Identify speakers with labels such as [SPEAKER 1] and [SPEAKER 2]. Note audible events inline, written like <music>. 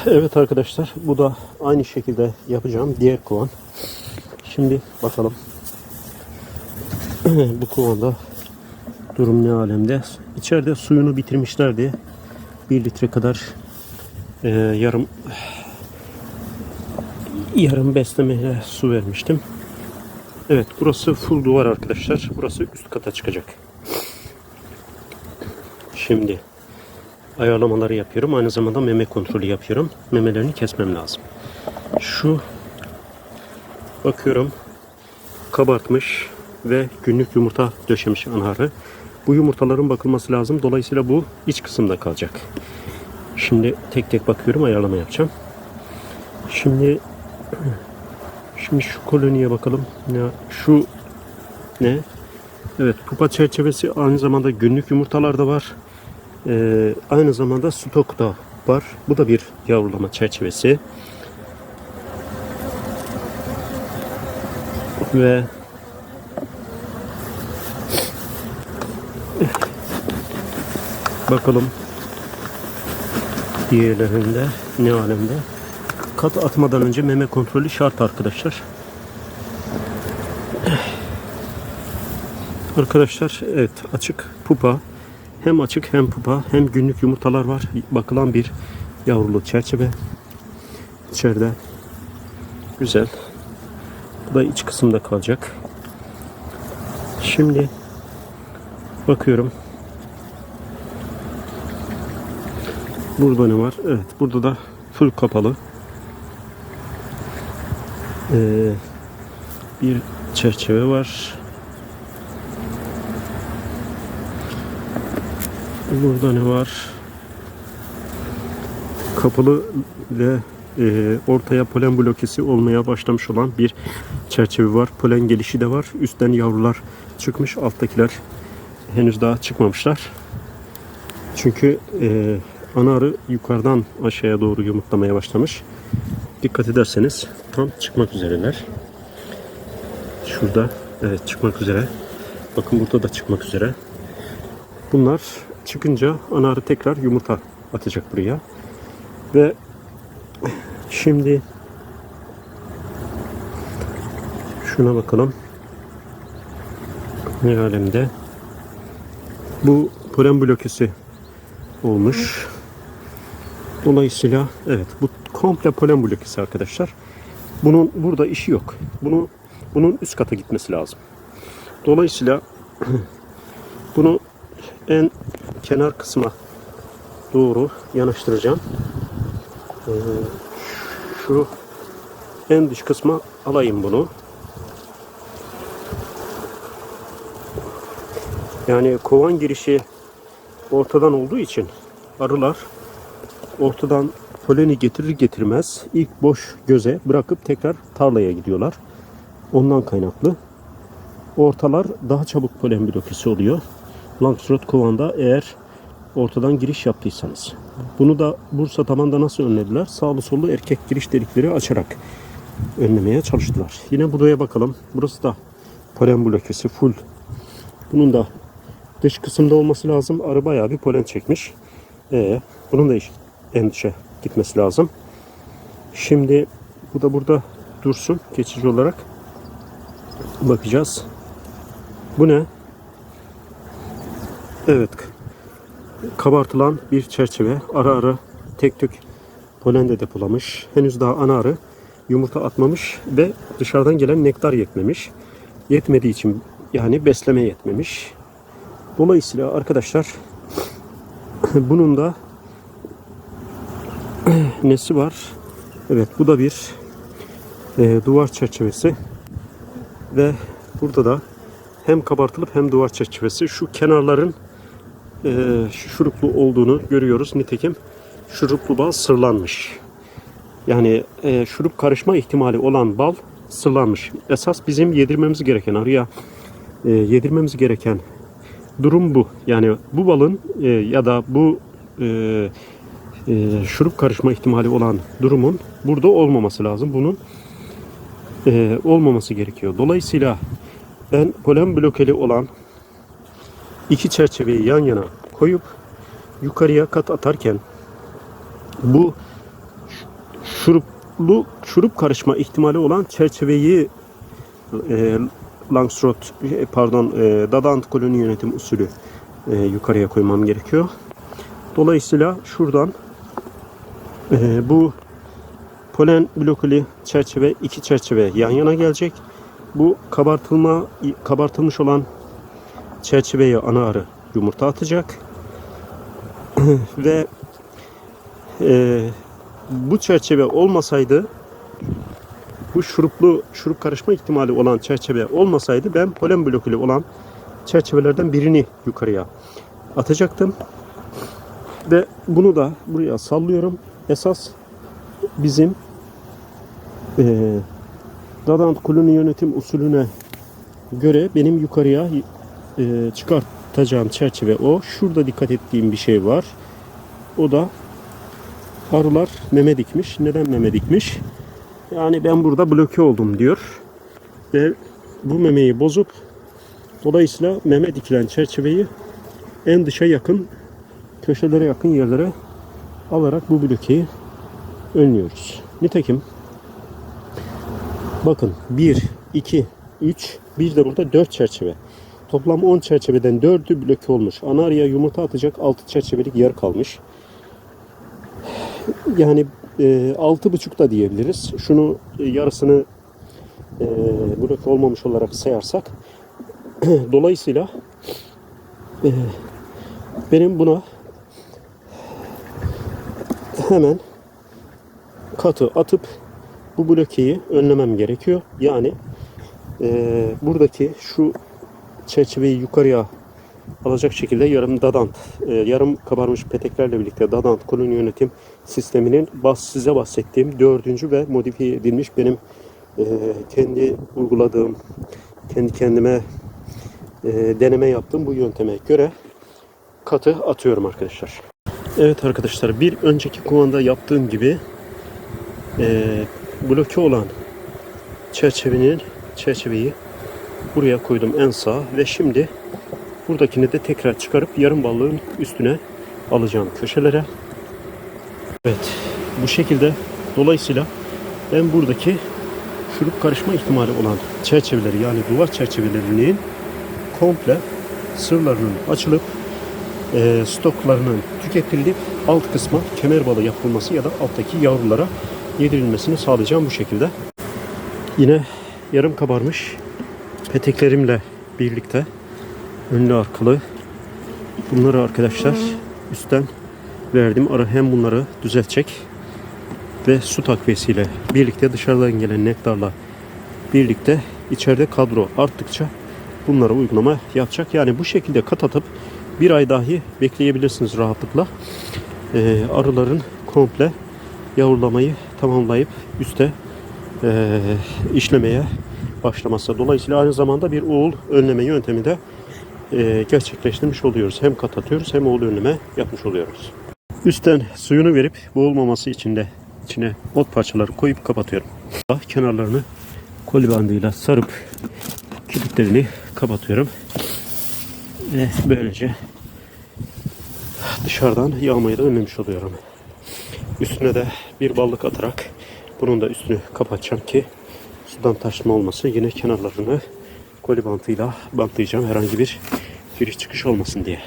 [SPEAKER 1] <laughs> Evet arkadaşlar bu da aynı şekilde yapacağım diğer kovan. Şimdi bakalım. <clears throat> bu kovanda durum ne alemde. İçeride suyunu bitirmişlerdi. 1 litre kadar e, yarım <sighs> yarım beslemeye su vermiştim. Evet burası full duvar arkadaşlar. Burası üst kata çıkacak. Şimdi ayarlamaları yapıyorum. Aynı zamanda meme kontrolü yapıyorum. Memelerini kesmem lazım. Şu bakıyorum kabartmış ve günlük yumurta döşemiş anarı. Bu yumurtaların bakılması lazım. Dolayısıyla bu iç kısımda kalacak. Şimdi tek tek bakıyorum ayarlama yapacağım. Şimdi <clears throat> şimdi şu koloniye bakalım. Ne şu ne? Evet pupa çerçevesi aynı zamanda günlük yumurtalar da var. Ee, aynı zamanda stok da var. Bu da bir yavrulama çerçevesi. Ve bakalım diğerlerinde ne alemde. Kat atmadan önce meme kontrolü şart arkadaşlar. Arkadaşlar evet açık pupa hem açık hem pupa hem günlük yumurtalar var. Bakılan bir yavrulu çerçeve. İçeride güzel. Bu da iç kısımda kalacak. Şimdi bakıyorum. Burada ne var? Evet burada da full kapalı. Ee, bir çerçeve var. Burada ne var? Kapalı ve e, ortaya polen blokesi olmaya başlamış olan bir çerçeve var. Polen gelişi de var. Üstten yavrular çıkmış. Alttakiler henüz daha çıkmamışlar. Çünkü e, ana arı yukarıdan aşağıya doğru yumurtlamaya başlamış. Dikkat ederseniz tam çıkmak üzereler. Şurada evet çıkmak üzere. Bakın burada da çıkmak üzere. Bunlar çıkınca ana arı tekrar yumurta atacak buraya. Ve şimdi şuna bakalım. Ne alemde? Bu polen blokesi olmuş. Dolayısıyla evet bu komple polen blokesi arkadaşlar. Bunun burada işi yok. Bunu bunun üst kata gitmesi lazım. Dolayısıyla <clears throat> bunu en kenar kısma doğru yanaştıracağım. Ee, şu en dış kısma alayım bunu. Yani kovan girişi ortadan olduğu için arılar ortadan poleni getirir getirmez ilk boş göze bırakıp tekrar tarlaya gidiyorlar. Ondan kaynaklı. Ortalar daha çabuk polen blokesi oluyor. Langstroth kovanda eğer ortadan giriş yaptıysanız. Bunu da Bursa Taman'da nasıl önlediler? Sağlı sollu erkek giriş delikleri açarak önlemeye çalıştılar. Yine buraya bakalım. Burası da polen blokesi full. Bunun da dış kısımda olması lazım. Arı bayağı bir polen çekmiş. Ee, bunun da iş, en dışa gitmesi lazım. Şimdi bu da burada dursun geçici olarak. Bakacağız. Bu ne? Evet. Kabartılan bir çerçeve. Ara ara tek tük polen de depolamış. Henüz daha ana arı yumurta atmamış ve dışarıdan gelen nektar yetmemiş. Yetmediği için yani besleme yetmemiş. Dolayısıyla arkadaşlar <clears throat> bunun da <clears throat> nesi var? Evet bu da bir e, duvar çerçevesi ve burada da hem kabartılıp hem duvar çerçevesi şu kenarların e, şuruplu olduğunu görüyoruz. Nitekim şuruplu bal sırlanmış. Yani e, şurup karışma ihtimali olan bal sırlanmış. Esas bizim yedirmemiz gereken arıya e, yedirmemiz gereken durum bu. Yani bu balın e, ya da bu e, e, şurup karışma ihtimali olan durumun burada olmaması lazım. Bunun e, olmaması gerekiyor. Dolayısıyla ben polen blokeli olan iki çerçeveyi yan yana koyup yukarıya kat atarken bu şuruplu şurup karışma ihtimali olan çerçeveyi e, Langstroth e, pardon e, Dadant koloni yönetim usulü e, yukarıya koymam gerekiyor. Dolayısıyla şuradan e, bu polen blokuli çerçeve iki çerçeve yan yana gelecek. Bu kabartılma kabartılmış olan çerçeveye ana arı yumurta atacak. <clears throat> Ve e, bu çerçeve olmasaydı bu şuruplu şurup karışma ihtimali olan çerçeve olmasaydı ben polen blokülü olan çerçevelerden birini yukarıya atacaktım. Ve bunu da buraya sallıyorum. Esas bizim e, Dadant koloni yönetim usulüne göre benim yukarıya e, çıkartacağım çerçeve o. Şurada dikkat ettiğim bir şey var. O da arılar meme dikmiş. Neden meme dikmiş? Yani ben burada bloke oldum diyor. Ve bu memeyi bozup dolayısıyla meme dikilen çerçeveyi en dışa yakın köşelere yakın yerlere alarak bu blokeyi önlüyoruz. Nitekim bakın 1, 2, 3, bir de burada 4 çerçeve. Toplam 10 çerçeveden 4'ü bloke olmuş. Ana arıya yumurta atacak 6 çerçevelik yer kalmış. Yani e, altı buçuk da diyebiliriz. Şunu e, yarısını e, bloke olmamış olarak sayarsak <clears throat> dolayısıyla e, benim buna hemen katı atıp bu blokeyi önlemem gerekiyor. Yani e, buradaki şu çerçeveyi yukarıya alacak şekilde yarım dadant, e, yarım kabarmış peteklerle birlikte dadant koloni yönetim sisteminin bas, size bahsettiğim dördüncü ve modifiye edilmiş benim e, kendi uyguladığım, kendi kendime e, deneme yaptığım bu yönteme göre katı atıyorum arkadaşlar. Evet arkadaşlar bir önceki kumanda yaptığım gibi bloke olan çerçevenin çerçeveyi buraya koydum en sağ ve şimdi buradakini de tekrar çıkarıp yarım ballığın üstüne alacağım köşelere. Evet bu şekilde dolayısıyla ben buradaki şurup karışma ihtimali olan çerçeveleri yani duvar çerçevelerinin komple sırlarının açılıp e, stoklarının tüketilip alt kısma kemer balı yapılması ya da alttaki yavrulara yedirilmesini sağlayacağım bu şekilde. Yine yarım kabarmış peteklerimle birlikte önlü arkalı bunları arkadaşlar üstten verdim. Ara hem bunları düzeltecek ve su takviyesiyle birlikte dışarıdan gelen nektarla birlikte içeride kadro arttıkça bunlara uygulama yapacak. Yani bu şekilde kat atıp bir ay dahi bekleyebilirsiniz rahatlıkla. Ee, arıların komple yavrulamayı tamamlayıp üste e, işlemeye başlaması. Dolayısıyla aynı zamanda bir oğul önleme yöntemi de e, gerçekleştirmiş oluyoruz. Hem kat atıyoruz hem oğul önleme yapmış oluyoruz. Üstten suyunu verip boğulmaması için de içine ot parçaları koyup kapatıyorum. Kenarlarını koli bandıyla sarıp kilitlerini kapatıyorum. Ve böylece dışarıdan yağmayı da önlemiş oluyorum. Üstüne de bir ballık atarak bunun da üstünü kapatacağım ki sudan taşma olması yine kenarlarını koli bantıyla bantlayacağım herhangi bir giriş çıkış olmasın diye.